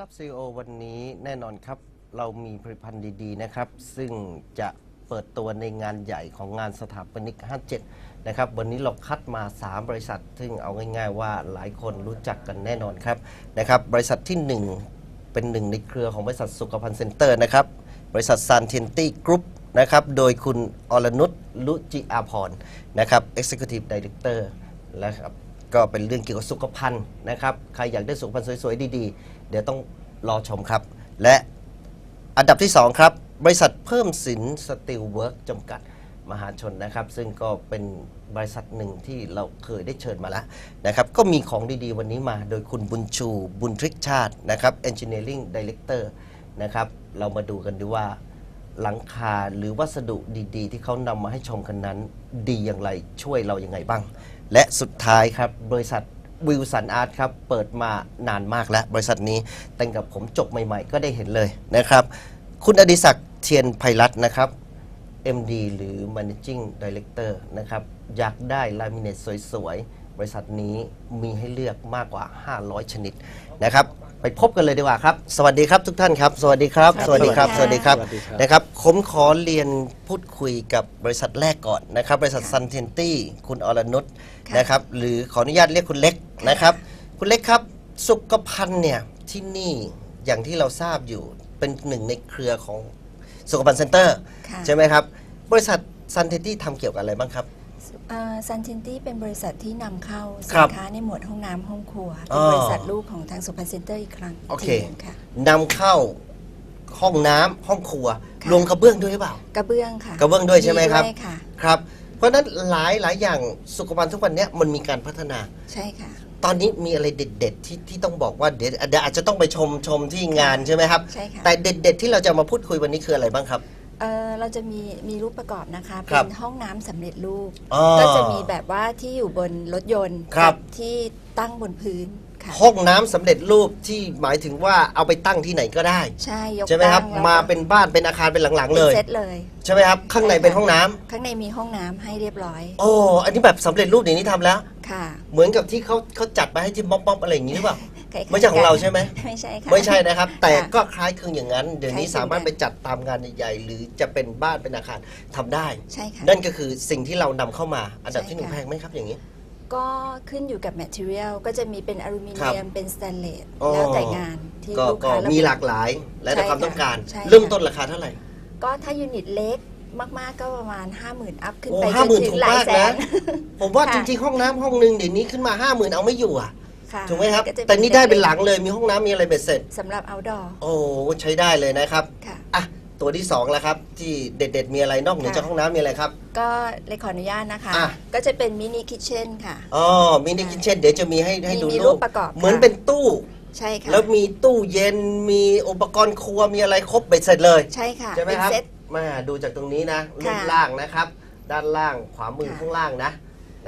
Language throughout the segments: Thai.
ลับ CEO วันนี้แน่นอนครับ เรามีผลิตภัณฑ์ดีๆนะครับ ซึ่งจะเปิดตัวในงานใหญ่ของงานสถาปนิก 57 นะครับ วันนี้เราคัดมา 3 บริษัท ซึ่งเอาง่ายๆว่าหลายคนรู้จักกันแน่นอนครับนะครับบริษัทที่ 1 เป็นหนึ่งในเครือของบริษัทสุขภัณฑ์เซ็นเตอร์นะครับ บริษัทซานเทนตี้กรุ๊ปนะครับโดยคุณอรนุชลุจิอาพรนะครับ Executive Director และครับ ก็เป็นเรื่องเกี่ยวกับสุขภัณฑ์นะครับ ใครอยากได้สุขภัณฑ์สวยๆ ดีๆ เดี๋ยวต้องรอชมครับ และอันดับที่ 2 ครับ บริษัทเพิ่มสินสติลเวิร์กจำกัดมหาชนนะครับ ซึ่งก็เป็นบริษัทหนึ่งที่เราเคยได้เชิญมาแล้วนะครับ ก็มีของดีๆ วันนี้มาโดยคุณบุญชู บุญทริกชาตินะครับ Engineering Director นะครับ เรามาดูกันดูว่าหลังคาหรือวัสดุดีๆ ที่เขานำมาให้ชมกันนั้น ดีอย่างไรช่วยเราอยัางไงบ้าง และสุดท้ายครับบริษัทวิลสันอาร์ตครับเปิดมานานมากแล้ว บริษัทนี้ตั้งกับผมจบใหม่ๆ ก็ได้เห็นเลยนะครับ คุณอดิศักดิ์เทียนไพรัตน์นะครับ MD หรือ Managing Director นะครับอยากได้ลามิเนตสวยๆ บริษัทนี้มีให้เลือกมากกว่า 500 ชนิดนะครับ ไปพบกันเลยดีกว่าครับ สวัสดีครับทุกท่านครับ สวัสดีครับครับ สวัสดีครับสสวัวัสสดีดีคครัรับบนะครับ ผมขอเรียนพูดคุยกับบริษัทแรกก่อนนะครับ บริษัทซันเทนตี้ คุณอรนุชค่ะนะครับ หรือขออนุญาตเรียกคุณเล็กนะครับ คุณเล็กครับ สุขภัณฑ์เนี่ยที่นี่อย่างที่เราทราบอยู่เป็นหนึ่งในเครือของสุขภัณฑ์เซ็นเตอร์ค่ะใช่ไหมครับ บริษัทซันเทนตี้ทำเกี่ยวกับอะไรบ้างครับ ซันเทนตี้เป็นบริษัทที่นำเข้าคสิรันบค้าในหมวดห้องน้ำห้องครัว อ๋เป็นอ บริษัทลูกของทางสุพรรณเซ็นเตอร์อีกครั้งโอเค ทีหนึ่งค่ะ นำเข้าห้องน้ำห้องครัวค่ะรวมกระเบื้องด้วยหรือเปล่า กระเบื้องค่ะกระเบื้องด้วยใช่ไหมครับ ด้วยค่ะ ครับ เพราะฉะนั้นหลายหลายอย่างสุขภัณฑ์ทุกวันเนี้ยมันมีการพัฒนา ใช่ค่ะ ตอนนี้มีอะไรเด็ด ๆ ที่ที่ต้องบอกว่าเดี๋ยวเดี๋ยวอาจจะต้องไปชมชมที่งานใช่ไหมครับ ใช่ค่ะ แต่เด็ด ๆ ที่เราจะมาพูดคุยวันนี้คืออะไรบ้างครับเอ่อเราจะมีมีรูปประกอบนะคะ ครัเป็บนห้องน้ำสำเร็จรูปอ๋อก็จะมีแบบว่าที่อยู่บนรถยนต์ครับ กัที่ตั้งบนพื้นค่ะ ห้องน้ำสำเร็จรูปที่หมายถึงว่าเอาไปตั้งที่ไหนก็ได้ ใช่ยกใช่ไหมครับ ตั้งแล้วมาเป็นบ้านเป็นอาคารเป็นหลังๆ เลยเซตเลยใช่ไหมครับ ข้างในเป็นห้องน้ำข้างในมีห้องน้ำให้เรียบร้อยโอ้อันนี้แบบสำเร็จรูปอย่างนี้ทำแล้ว ค่ะ เหมือนกับที่เขาเขาจัดมาให้ที่ม็อบม็อบอะไรอย่างนี้หรือเปล่า คล้ายๆไม่ใช่ของเราใช่ไหม ไม่ใช่ค่ะ ไม่ใช่นะครับ แต่ค่ะก็คล้ายคลึงอย่างนั้น เดี๋ยวนี้คล้ายคลึงสามารถกันไปจัดตามงานใหญ่ๆ หรือจะเป็นบ้านเป็นอาคารทำได้ ใช่ค่ะ นั่นก็คือสิ่งที่เรานำเข้ามา อันดับที่หนึ่งใช่แพค่ะงไหมครับอย่างนี้ ก็ขึ้นอยู่กับ material ก็จะมีเป็นอลูมิครับเนียมเป็นสแตนเลสอ๋อแล้วแต่งานที่ก็ลูกก็ค้าระบุมีหลากหลายและแต่ใช่ความต้องการค่ะใช่ค่ะเริ่มต้นราคาเท่าไหร่ ก็ถ้ายูนิตเล็กมากๆก็ประมาณ 50,000 อัพขึ้นโอ้ไปห้าหมื่นจถูถึกงหลายมากแสนะนผมว่าค่ะจริงๆห้องน้ำห้องหนึ่งเดี๋ยวนี้ขึ้นมาห้าหมื่นเอาไม่อยู่อะ ค่ะถูกไหมครับ ก็จะแต่นี่ได้เป็นหลังเลย มีห้องน้ำมีอะไรเบ็ดเสร็จ สำหรับ outdoor โอ้ใช้ได้เลยนะครับ ค่ะ อะ ตัวที่สองแล้วครับ ที่เด็ดๆ มีอะไรนอกเหนือค่ะจากห้องน้ำมีอะไรครับ ก็เลยขออนุญาตนะคะ อะ ก็จะเป็นมินิคิทเช่นค่ะ อ๋อมินิคิทเช่นเดี๋ยวจะมีให้ให้มีดูมีรูรูปปประกอบเหมือนค่ะเป็นตู้ ใช่ค่ะแล้วมีตู้เย็นมีอุปกรณ์ครัวมีอะไรครบเบ็ดเสร็จเลย ใช่ค่ะใช่ไหมเป็นครับเซ็ตมาดูจากตรงนี้นะรูปค่ะล่างนะครับ ด้านล่างขวามือค่ะ ข้างล่างนะ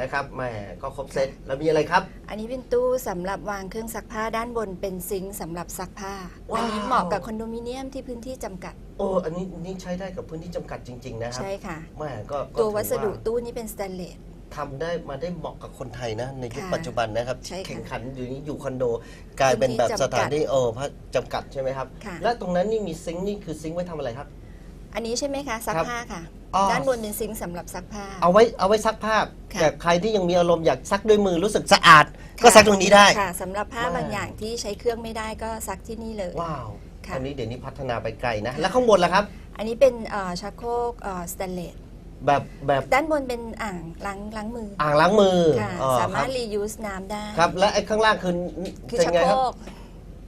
นะครับแหมก็ครบเซตแล้วมีอะไรครับ อันนี้เป็นตู้สำหรับวางเครื่องซักผ้าด้านบนเป็นซิงค์สำหรับซักผ้า ว้าว อันนี้เหมาะกับคอนโดมิเนียมที่พื้นที่จำกัดโอ้อันนี้นี่ใช้ได้กับพื้นที่จำกัดจริง ๆ นะครับใช่ค่ะ แหมก็ก็ตัวถือวัสดุตู้นี้เป็นสแตนเลส ทำได้มาได้เหมาะกับคนไทยนะ ในยุคค่ะปัจจุบันนะครับใช่ที่ค่ะแข่งขันอยู่นี้อยู่คอนโด กลายเป็นแบบพื้นที่สจำกัดถานที่เออพระจำกัดใช่ไหมครับ ค่ะ และตรงนั้นนี่มีซิงค์นี่คือซิงค์ไว้ทำอะไรครับ อันนี้ใช่ไหมคะซักครับผ้าค่ะ อ๋อ ด้านบนเป็นซิงค์สำหรับซักผ้า เอาไว้เอาไว้ซักผ้าค่ะแต่ใครที่ยังมีอารมณ์อยากซักด้วยมือรู้สึกสะอาด ก็ซักตรงนี้ได้ ค่ะสำหรับผ้าว้าว บางอย่างที่ใช้เครื่องไม่ได้ก็ซักที่นี่เลย ว้าวค่ะ อันนี้เดี๋ยวนี้พัฒนาไปไกลนะค่ะแล้วข้างบนล่ะครับ อันนี้เป็นเอ่อชักโครกสแตนเลสแบบแบบด้านบนเป็นอ่างล้างล้างมืออ่างล้างมือค่ะอ๋อสามารถคบ reuse น้ำได้ครับ และไอ้ข้างล่างคือคือเป็นชักไงโคครรับ ก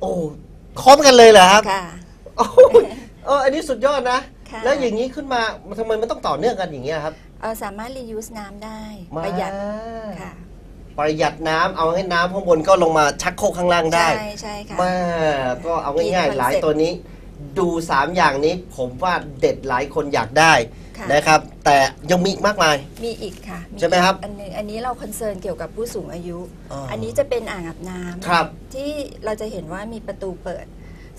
โอ้ครบกันเลยเหรอครับค่ะ โอ้ยเอออันนี้สุดยอดนะ ค่ะแล้วอย่างนี้ขึ้นมาทำไมมันต้องต่อเนื่องกันอย่างเงี้ยครับ เอ่อสามารถ reuse น้ำได้มาประหยัดค่ะ ประหยัดน้ำเอาให้น้ำข้างบนก็ลงมาชักโครกข้างล่างได้ ใช่ใช่ค่ะ มาก็เอาง่ายมีคอนเซ็ปต์ ๆ หลายตัวนี้ ดู 3 อย่างนี้ผมว่าเด็ดหลายคนอยากได้ค่ะ นะครับ แต่ยังมีอีกมากมาย มีอีกค่ะใช่ไหมครับอันหนึงอันนี้เราคอนเซิร์นเกี่ยวกับผู้สูงอายุ อ๋ออัอันนี้จะเป็นอ่างอาบน้ำครับ ที่เราจะเห็นว่ามีประตูเปิด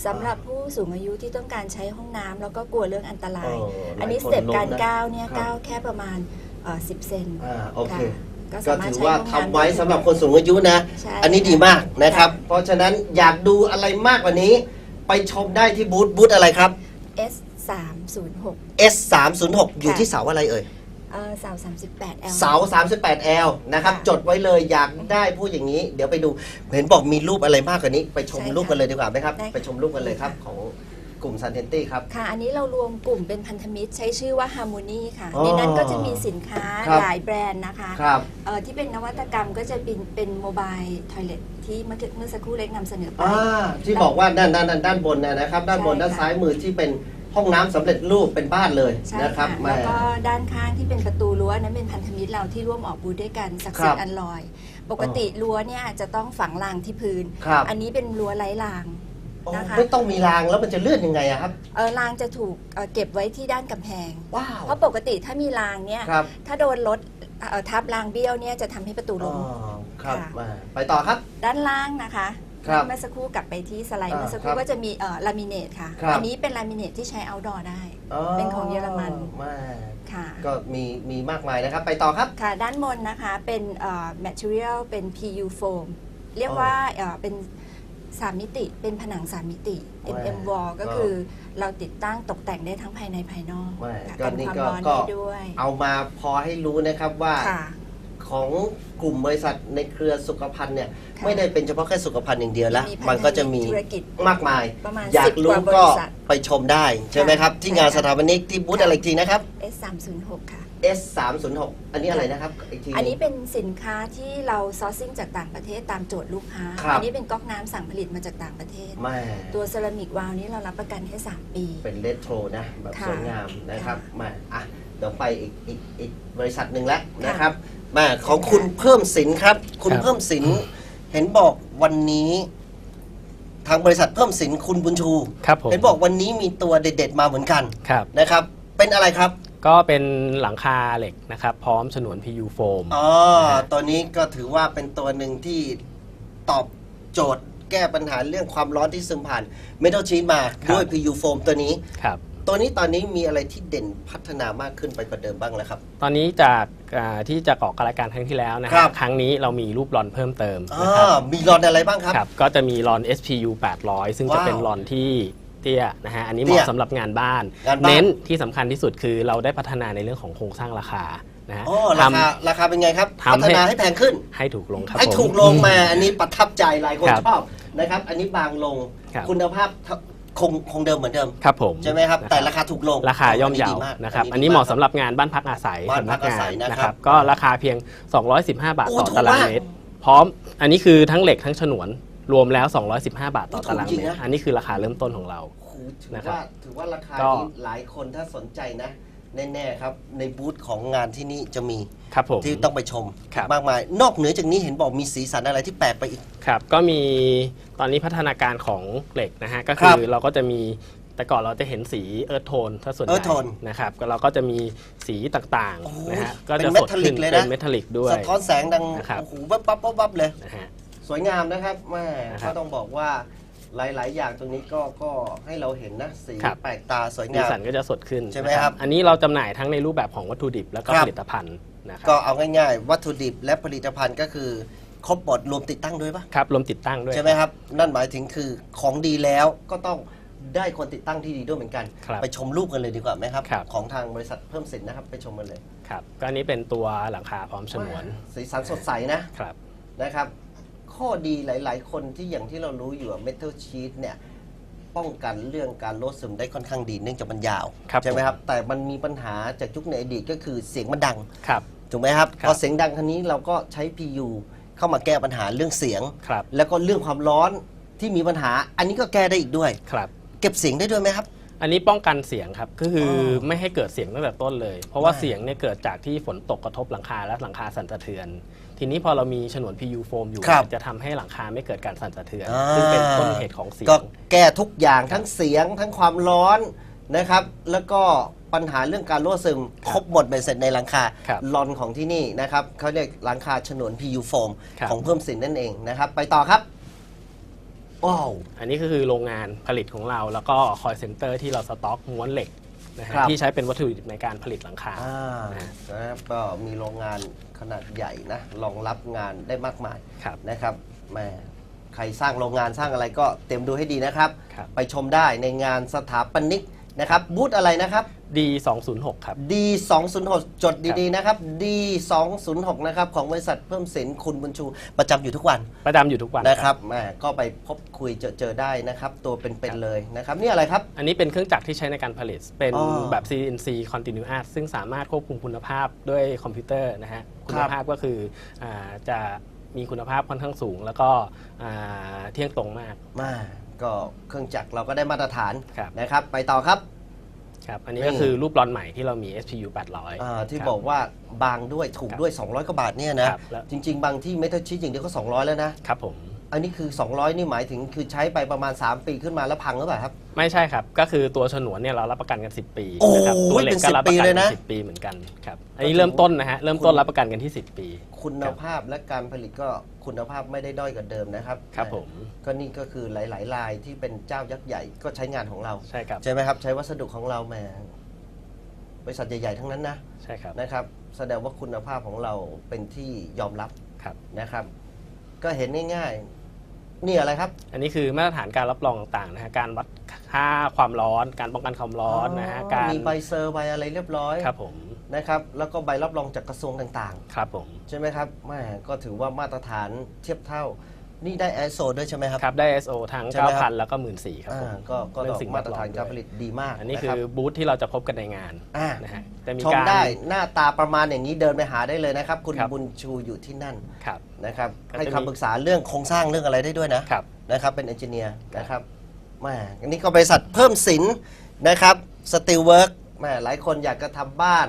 สำหรับผู้สูงอายุที่ต้องการใช้ห้องน้ำแล้วก็กลัวเรื่องอันตรายเออหลายอันนี้คนสเต็ปการล้มนะก้าวเนี่ยครับก้าวแค่ประมาณเอ่อ10 เซนอ่าโอเคค่ะก็ก็สามารถถือใช้ว่าห้องทำน้ำไว้ได้สำหรับคนสูงอายุนะ ใช่ อันนี้ดีมากนะครับค่ะเพราะฉะนั้นอยากดูอะไรมากกว่านี้ ไปชมได้ที่บูธบูธอะไรครับ S 3 0 6 S 3 0 6อยู่ค่ะที่เสาอะไรเอ่ย เอ่อเสา38 L เสา 38L นะครับ ค่ะจดไว้เลยอยากได้พูดอย่างนี้ เดี๋ยวไปดู เห็นบอกมีรูปอะไรมากกว่านี้ ไปชมใช่ค่ะรูปกันเลยดีกว่าไหมครับ ได้ค่ะ ไปชมรูปกันเลยครับค่ะของกลุ่มซันเทนตี้ครับ ค่ะ อันนี้เรารวมกลุ่มเป็นพันธมิตรใช้ชื่อว่า Harmony ค่ะ อ๋อในนั้นก็จะมีสินค้าครับ หลายแบรนด์นะคะครับ เอ่อที่เป็นนวัตกรรมก็จะเป็นเป็นโมบายทอยเลทที่เมื่อกี้เมื่อสักครู่เล็กนำเสนอไป อ่าที่บอกว่าด้านด้านด้านด้านบนนะนะครับ ด้านบนใช่ค่ะ ด้านซ้ายมือที่เป็น ห้องน้ำสำเร็จรูปเป็นบ้านเลยใช่นะครับค่ะแม่ แล้วก็ด้านข้างที่เป็นประตูรั้วนั้นเป็นพันธมิตรเราที่ร่วมออกบูธด้วยกันศักดิ์สิทครับธิ์อันลอย ปกติรั้วเนี่ยจะต้องฝังรางที่พื้น ครับ อันนี้เป็นรั้วไร้รางโอ้นะคะไม่ต้องมีรางแล้วมันจะเลื่อนยังไงอะครับ เออรางจะถูกเอ่อเก็บไว้ที่ด้านกำแพง ว้าว เพราะปกติถ้ามีรางเนี่ยครับ ถ้าโดนรถเอ่อทับรางเบี้ยวเนี่ยจะทำให้ประตูอ๋ล้อม ครับค่ะ มาไปต่อครับ ด้านล่างนะคะ ครับเมื่อสักครู่กลับไปที่สไลด์อ่าเมื่อสักคครัรู่บก็จะมีเอ่อลามิเนตค่ะ ครับ อันี้เป็นลามิเนตที่ใช้ outdoor ได้ เป็นของเยอรมันแม่ค่ะ ก็มีมีมากมายนะครับ ไปต่อครับ ค่ะ ด้านบนนะคะเป็นเอ่อ material เป็น PU foam เรียกอ๋อว่าเอ่อเป็นสามมิติ เป็นผนังสามมิติ ว้า MM wall ก็ก็คือเราติดตั้งตกแต่งได้ทั้งภายในภายนอกไม่ค่ะก็กันนี่ความก็ร้อนก็ ได้ด้วย เอามาพอให้รู้นะครับว่าค่ะ ของกลุ่มบริษัทในเครือสุขภัณฑ์เนี่ยค่ะไม่ได้เป็นเฉพาะแค่สุขภัณฑ์อย่างเดียวแล้วมีพันธมิตรมันก็จะมีธุรกิจมากมาย ประมาณอยาก10รู้กว่าบก็ริษัทไปชมได้ใช่ไหมครับ ที่งานใช่สค่ะถาปนิกที่บูธค่ะอะไรอีกทีนะครับ S 3 0 6ค่ะ S 3 0 6อันนี้อะไรนะครับอีกที อันนี้เป็นสินค้าที่เราซอร์ซิ่งจากต่างประเทศตามโจทย์ลูกค้า ครับ อันี้เป็นก๊อกน้ำสั่งผลิตมาจากต่างประเทศ แม่ตัวเซรามิกวาล์วนี้เรารับประกันแค่ 3 ปี เป็นเลโทรนะ แบบค่ะสวยงามนะครับค่ะมาอะเดี๋ยวไปอีกอีกอีกบริษัทหนึ่งแล้วค่ะนะครับ มาของคุณเพิ่มสินครับ คุณครับ เพิ่มสินเห็นบอกวันนี้ ทางบริษัทเพิ่มสินคุณบุญชู ครับผมเห็นบอกวันนี้มีตัวเด็ด ๆ มาเหมือนกันครับ นะครับ เป็นอะไรครับก็เป็นหลังคาเหล็กนะครับ พร้อมฉนวน PU โฟม อ๋อนะฮะตัวนี้ก็ถือว่าเป็นตัวหนึ่งที่ตอบโจทย์แก้ปัญหาเรื่องความร้อนที่ซึมผ่านเมทัลชี t มาด้วย PU foam ตัวนี้ ครับ ตัวนี้ตอนนี้มีอะไรที่เด่นพัฒนามากขึ้นไปกว่าเดิมบ้างแล้วครับ ตอนนี้จากอ่าที่จะออกรายการครั้งที่แล้วนะคครัรับบ ครั้งนี้เรามีรูปรอนเพิ่มเติมอ่นะครับามีรอนอะไรบ้างครับ ครับก็จะมีรอน SPU 800 ซึ่งจะว้าวเป็นรอนที่เตี้ยนะฮะอันนี้เหเตี้มาะยสำหรับงานบ้าน งานบ้าน เน้นที่สำคัญที่สุดคือเราได้พัฒนาในเรื่องของโครงสร้างราคานะฮะอ๋อทราคาราคาเป็นไงครับ ทำให้ พัฒนาให้แพงขึ้นำให้ถูกลงครับให้ผม ถูกลงมาอันนี้ประทับใจหลายคนครับชอบนะครับ อันนี้บางลงครับคุณภาพเท่า คงคงเดิมเหมือนเดิม ครับผมใช่ไหมครับนะแต่ราคาถูกลง ราคาย่อมเยาดีว์มากนะครับดีอันนี้เหมาะกสำหรับงานบ้านพักอาศัยบ้านพักสำกงอาศัยนะครับนะครับ ก็ราคาเพียง 215 บาทโอ้ต่อถูกตารางมากเมตร พร้อม อันนี้คือทั้งเหล็กทั้งฉนวนรวมแล้ว 215 บาทต่อโอ้ถูกตารางจริงเมตรนะอันนี้คือราคาเริ่มต้นของเราโอ้โหถือนะครับว่าถือว่าราคาก็นี้หลายคนถ้าสนใจนะ แน่ๆครับ ในบูธของงานที่นี่จะมีครับผมที่ต้องไปชมครับ มากมาย นอกเหนือจากนี้เห็นบอกมีสีสันอะไรที่แปลกไปอีก ครับก็มีตอนนี้พัฒนาการของเหล็กนะฮะก็คคืรัอบเราก็จะมีแต่ก่อนเราจะเห็นสีเอิร์ธโทนถ้าส่วนใหญ่ Earth tone นะครับก็เราก็จะมีสีต่างโอ้โหๆนะฮะก็เป็นจะสด metallic ขึ้นเลยนะ เป็นเมทัลลิกด้วย สะท้อนแสงดังนะครับ โอ้โหวับวับวับวับเลย นะฮะ สวยงามนะครับแม่นะครับ ก็ต้องบอกว่า หลาย ๆ อย่างตรงนี้ก็ก็ให้เราเห็นนะสีครับ แปลกตาสวยสีงาม สันก็จะสดขึ้นใช่ไหมนะครับ อันนี้เราจำหน่ายทั้งในรูปแบบของวัตถุดิบแล้วก็ครับ ผลิตภัณฑ์นะครัก็บเอาง่าย ๆ วัตถุดิบและผลิตภัณฑ์ก็คือ ครบหมดรวมติดตั้งด้วยปะครับรวมติดตั้งด้วยใช่ไหมครับ นั่นหมายถึงคือของดีแล้วก็ต้องได้คนติดตั้งที่ดีด้วยเหมือนกัน ครับ ไปชมรูปกันเลยดีกว่าไหมครับ ครับ ของทางบริษัทเพิ่มสินนะครับ ไปชมกันเลยครับก็อันนี้เป็นตัวหลังคาพร้อมฉนวน สีสันสดใสนะครับ นะครับ ข้อดีหลาย ๆ คนที่อย่างที่เรารู้อยู่เมทัลชีตเนี่ยป้องกันเรื่องการลดซึมได้ค่อนข้างดีเนื่องจากมันยาวครับใช่ไหมผมครับแต่มันมีปัญหาจากยุคในอดีตก็คือเสียงมันดังครับถูกไหมครับครับพอเสียงดังครั้นี้เราก็ใช้ PU เข้ามาแก้ปัญหาเรื่องเสียงครับแล้วก็เรื่องความร้อนที่มีปัญหา อันนี้ก็แก้ได้อีกด้วยครับ เก็บเสียงได้ด้วยไหมครับอันนี้ป้องกันเสียงครับก็คือออไม่ให้เกิดเสียงตั้งแต่ต้นเลย เพราะว่าไม่เสียงเนี่ยเกิดจากที่ฝนตกกระทบหลังคาและหลังคาสั่นสะเทือน ทีนี้พอเรามีฉนวน PU โฟมอยู่ ครับ จะทำให้หลังคาไม่เกิดการสั่นสะเทือนอ่าซึ่งเป็นต้นเหตุของเสียก็ง แก้ทุกอย่างทั้งเสียงทั้งความร้อนนะครับ แล้วก็ปัญหาเรื่องการรั่วซึมครับครบหมดเบ็ดเสร็จในหลังคาครับ ลอนของที่นี่นะครับเขาเรียกหลังคาฉนวน PU foam ครับของเพิ่มสินนั่นเองนะครับ ไปต่อครับว้าว อันนี้ก็คือโรงงานผลิตของเรา แล้วก็คอยเซ็นเตอร์ที่เราสต็อกม้วนเหล็กนะฮะครับ ที่ใช้เป็นวัตถุดิบในการผลิตหลังคา อ่านะครับก็มีโรงงาน ขนาดใหญ่นะรองรับงานได้มากมายครับนะครับแหม่ใครสร้างโรงงานสร้างอะไรก็เตรียมดูให้ดีนะครับครับ ไปชมได้ในงานสถาปนิก นะครับบูธอะไรนะครับ D 2 0 6 ครับ D 2 0 6 จดดีๆนะครับ D 2 0 6 นะครับของบริษัทเพิ่มสินคุณบุญชูประจำอยู่ทุกวันประจำอยู่ทุกวันนะครับแหมก็ไปพบคุยเจอเจอได้นะครับ ตัวเป็นๆเลยนะครับนี่อะไรครับ อันนี้เป็นเครื่องจักรที่ใช้ในการผลิต เป็นอ๋อแบบ CNC continuous ซึ่งสามารถควบคุมคุณภาพด้วยคอมพิวเตอร์นะฮะ คุณภาพก็คืออาจะมีคุณภาพค่อนข้างสูง แล้วก็อ่าเที่ยงตรงมาก มา ก็เครื่องจักรเราก็ได้มาตรฐานครับ นะครับ ไปต่อครับ ครับ อันนี้นี่ก็คือรูปรอนใหม่ที่เรามี SPU 800 อ่าที่ครับบอกว่าบางด้วยถูกครับด้วย 200กว่าบาทเนี่ยนะครับแล้ว จริง ๆ บางที่ไม่ทัลชีอย่างเดียวก็ 200 แล้วนะ ครับผม อันนี้คือ 200 นี่หมายถึงคือใช้ไปประมาณ 3 ปีขึ้นมาแล้วพังหรือเปล่าครับ ไม่ใช่ครับ ก็คือตัวฉนวนเนี่ยเรารับประกันกัน 10 ปีโอ้นะครับตัวเหล็เป็กนก็10รับประกันปีเลยกันะน10 ปีเหมือนกันครับอันนี้เริ่มต้นนะฮะเริ่มต้นรับประกันกันที่ 10 ปี คุณภาพและการผลิตก็คุณภาพไม่ได้ด้อยกว่าเดิมนะครับครับผมก็นี่ก็คือหลายๆรายที่เป็นเจ้ายักษ์ใหญ่ก็ใช้งานของเราใช่ครับใช่ไหมครับใช้วัสดุของเราแหมบริษัทใหญ่ๆทั้งนั้นนะใช่ครับนะครับ แสดงว่าคุณภาพของเราเป็นที่ยอมรับครับนะครับ ก็เห็นง่ายๆ นี่อะไรครับ อันนี้คือมาตรฐานการรับรองต่างๆนะฮะการวัดค่าความร้อน การป้องกันความร้อนนะฮะการมีใบเซอร์ใบอะไรเรียบร้อยครับผมนะครับ แล้วก็ใบรับรองจากกระทรวงต่างครับผมๆใช่ไหมครับแหม่ก็ถือว่ามาตรฐานเทียบเท่า นี่ได้ ISO ด้วยใช่ไหมครับ ครับ ได้ ISO ทั้ง ใช่ไหมครับ 9,000 แล้วก็ 14,000ครับผมอ่าก็ก็เรื่ดอองกสิ่งมาแวตรดล้อฐานมการผด้วยลิตดีมากอันนี้ะคืรับอบูธที่เราจะพบกันในงานอ่า นะฮะแต่มีชมการ ได้หน้าตาประมาณอย่างนี้เดินไปหาได้เลยนะครับ คุณครับ บุญชูอยู่ที่นั่นครับ นะครับก็จะให้มีคำปรึกษาเรื่องโครงสร้างเรื่องอะไรได้ด้วยนะครับ นะครับ เป็นเอนจิเนียร์ครับนะครับแหม่อันนี้ก็บริษัทเพิ่มสินนะครับสติลเวิร์กแหม่หลายคนอยากจะทำบ้าน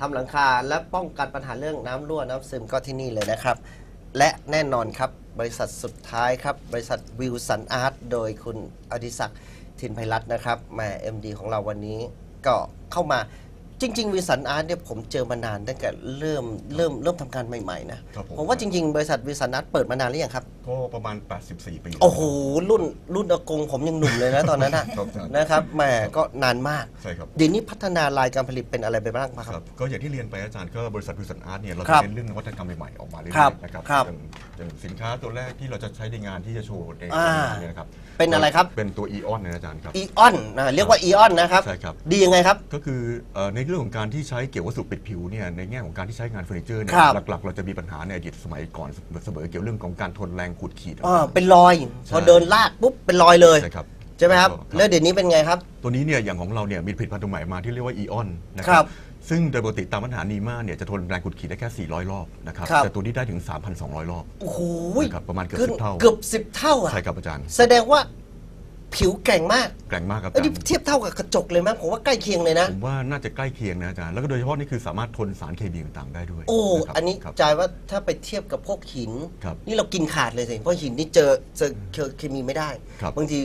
ทำหลังคา และป้องกันปัญหาเรื่องน้ำรั่วน้ำซึมก็ที่นี่เลยนะครับ และแน่นอนครับ บริษัทสุดท้ายครับ บริษัทวิวสันอาร์ตโดยคุณอดิศักดิ์ทินไพรัตน์นะครับแหม่เอ็มดีของเราวันนี้ก็เข้ามาจริง ๆวิวสันอาร์ตเนี่ยผมเจอมานานตั้งแต่เริ่มเริ่มเริ่มทำการใหม่ๆนะครับผม ผมว่าจริง ๆ บริษัทวิวสันอาร์ตเปิดมานานหรือยังครับ ก็ประมาณ 84 ปี โอ้โหรุ่นรุ่นอากงผมยังหนุ่มเลยนะตอนนั้นนะครับนะครับแหมก็นานมาก ใช่ครับ เดี๋ยวนี้พัฒนาลายการผลิตเป็นอะไรไปบ้างคครัรับบก็อย่างที่เรียนไปอาจารย์ก็บริษัทวิสันอาร์ตเนี่ยเราครัจะบเน้นเรื่องนวัตกรรมใหม่ๆออกมาเรื่ครัอยบๆนะครับครับอย่าง อย่างสินค้าตัวแรกที่เราจะใช้ในงานที่จะโชว์ในอ่า งานเนี่ยนะครับเป็นอะไรครับเป็นตัวอีออนนะอาจารย์ครับ อีออนนะเรียกว่าอีออนนะครับ ใช่ครับ ดียังไงครับ ก็คือเอ่อในเรื่องของการที่ใช้เกี่ยววัสดุปิดผิวเนี่ยในแง่ของการที่ใช้งานเฟอร์นิเจอร์เนี่ยครับ หลักๆ เราจะมีปัญหาในอดีตสมัยก่อนเสมอเกี่ยวเรื่องของการทนแรงขูดขีด อ่าเป็นรอยใช่พอเดินลากปุ๊บเป็นรอยเลย ใช่ครับใช่ไหมครับครับ แล้วเดี๋ยวนี้เป็นไงครับ ตัวนี้เนี่ยอย่างของเราเนี่ยมีผลิตภัณฑ์ตัวใหม่มาที่เรียกว่าอีออนนะคครัรับบ ซึ่งโดยปกติตามมาตรฐานนีมาเนี่ยจะทนแรงขุดขีดได้แค่ 400 รอบนะครับครับ แต่ตัวนี้ได้ถึง 3,200 รอบ โอ้โหนะครับประมาณเกือบขึ้น10เท่า เกือบสิบเท่าอะ ใช่ครับอาจารย์แสดงว่าผิวแกร่งมากแกร่งมากครับเอ้ยอาจารนี่ย์เทียบเท่ากับกระจกเลยมั้งผมว่าใกล้เคียงเลยนะ ผมว่าน่าจะใกล้เคียงนะอาจารย์แล้วก็โดยเฉพาะนี่คือสามารถทนสารเคมีต่างๆได้ด้วยโอ้ะครับอันนี้ครับจ่ายว่าถ้าไปเทียบกับพวกหิน ครับนี่เรากินขาดเลยสิเพราะหินนี่เจอเจอเคมีไม่ได้ ครับ บางที